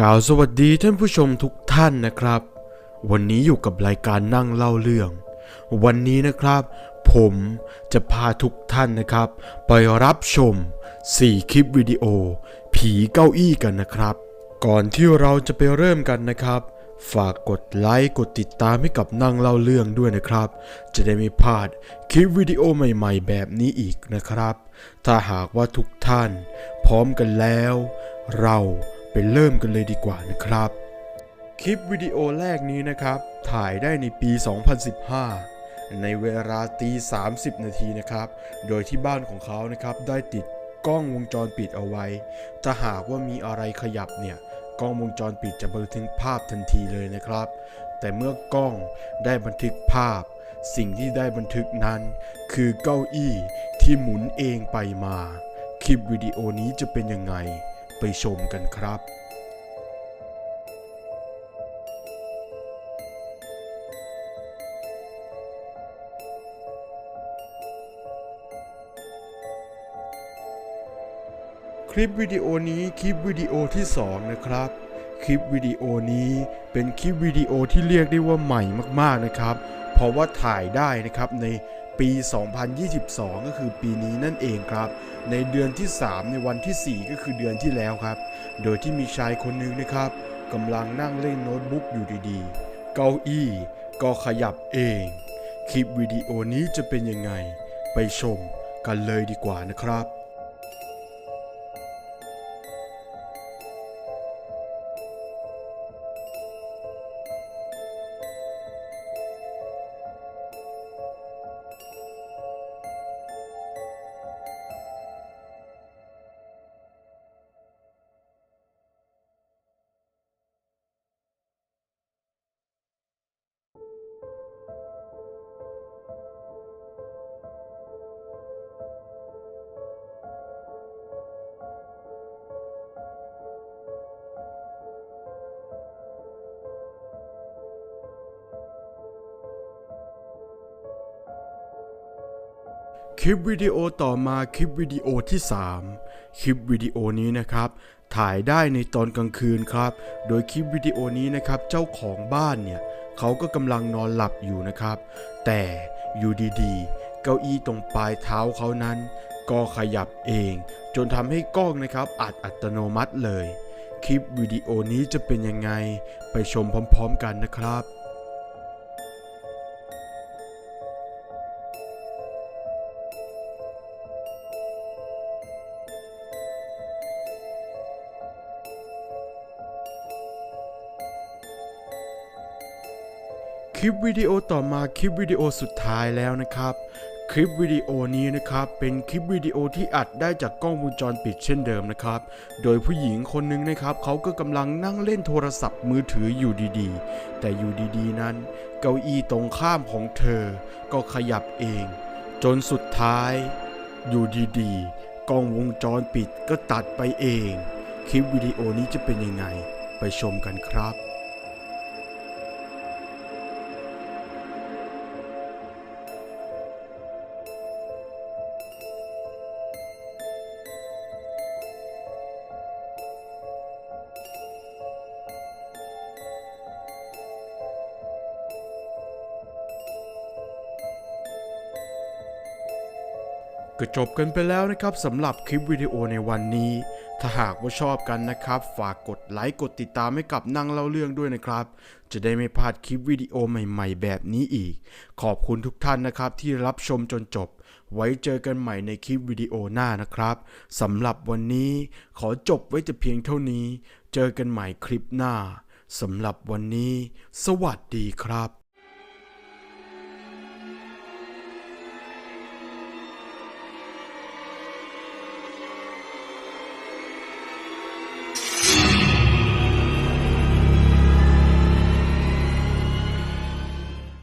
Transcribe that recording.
กล่าวสวัสดีท่านผู้ชมทุกท่านนะครับ วันนี้อยู่กับรายการนั่งเล่าเรื่อง วันนี้นะครับ ผมจะพาทุกท่านนะครับ ไปรับชม 4 คลิปวิดีโอ ผีเก้าอี้กันนะครับ ก่อนที่เราจะไปเริ่มกันนะครับ ฝากกดไลค์กดติดตามให้กับนั่งเล่าเรื่องด้วยนะครับ จะได้ไม่พลาดคลิปวิดีโอใหม่ๆ แบบนี้อีกนะครับ ถ้าหากว่าทุกท่าน พร้อมกันแล้ว เราไปเริ่มกันเลยดีกว่านะครับ คลิปวิดีโอแรกนี้นะครับ ถ่ายได้ในปี 2015 ในเวลาตี 30 นาทีนะครับ โดยที่บ้านของเขานะครับได้ติดกล้องวงจรปิดเอาไว้ ถ้าหากว่ามีอะไรขยับเนี่ย กล้องวงจรปิดจะบันทึกภาพทันทีเลยนะครับ แต่เมื่อกล้องได้บันทึกภาพ สิ่งที่ได้บันทึกนั้น คือเก้าอี้ที่หมุนเองไปมา คลิปวิดีโอนี้จะเป็นยังไง ไปชมกันครับ คลิปวิดีโอนี้คลิปวิดีโอที่ 2 นะครับ คลิปวิดีโอนี้เป็นคลิปวิดีโอที่เรียกได้ว่าใหม่มากๆนะครับ เพราะว่าถ่ายได้นะครับในปี 2022 ก็คือปีนี้นั่นเองครับ ในเดือนที่ 3 ในวันที่ 4 ก็คือเดือนที่แล้วครับ โดยที่มีชายคนหนึ่งนะครับกำลังนั่งเล่นโน้ตบุ๊กอยู่ดีๆ เก้าอี้ก็ขยับเอง คลิปวิดีโอนี้จะเป็นยังไง ไปชมกันเลยดีกว่านะครับ คลิปวิดีโอต่อมาคลิปวิดีโอที่ 3 คลิปวิดีโอนี้นะครับ ถ่ายได้ในตอนกลางคืนครับ โดยคลิปวิดีโอนี้นะครับเจ้าของบ้านเนี่ยเขาก็กำลังนอนหลับอยู่นะครับ แต่อยู่ดีๆ เก้าอี้ตรงปลายเท้าเขานั้น ก็ขยับเอง จนทำให้กล้องนะครับอัดอัตโนมัติเลย คลิปวิดีโอนี้จะเป็นยังไงไปชมพร้อม ๆ กันนะครับ คลิปวิดีโอต่อมาคลิปวิดีโอสุดท้ายแล้วนะครับ คลิปวิดีโอนี้นะครับเป็นคลิปวิดีโอที่อัดได้จากกล้องวงจรปิดเช่นเดิมนะครับ โดยผู้หญิงคนหนึ่งนะครับเขาก็กำลังนั่งเล่นโทรศัพท์มือถืออยู่ดีๆ แต่อยู่ดีๆนั้น เก้าอี้ตรงข้ามของเธอ ก็ขยับเอง จนสุดท้าย อยู่ดีๆกล้องวงจรปิดก็ตัดไปเอง คลิปวิดีโอนี้จะเป็นยังไง ไปชมกันครับ ก็จบกันไปแล้วนะครับสำหรับคลิปวิดีโอในวันนี้ ถ้าหากว่าชอบกันนะครับ ฝากกดไลค์กดติดตามให้กับนั่งเล่าเรื่องด้วยนะครับ จะได้ไม่พลาดคลิปวิดีโอใหม่ ๆ แบบนี้อีก ขอบคุณทุกท่านนะครับที่รับชมจนจบ ไว้เจอกันใหม่ในคลิปวิดีโอหน้านะครับสำหรับวันนี้ขอจบไว้แต่เพียงเท่านี้ เจอกันใหม่คลิปหน้าสำหรับวันนี้ สวัสดีครับ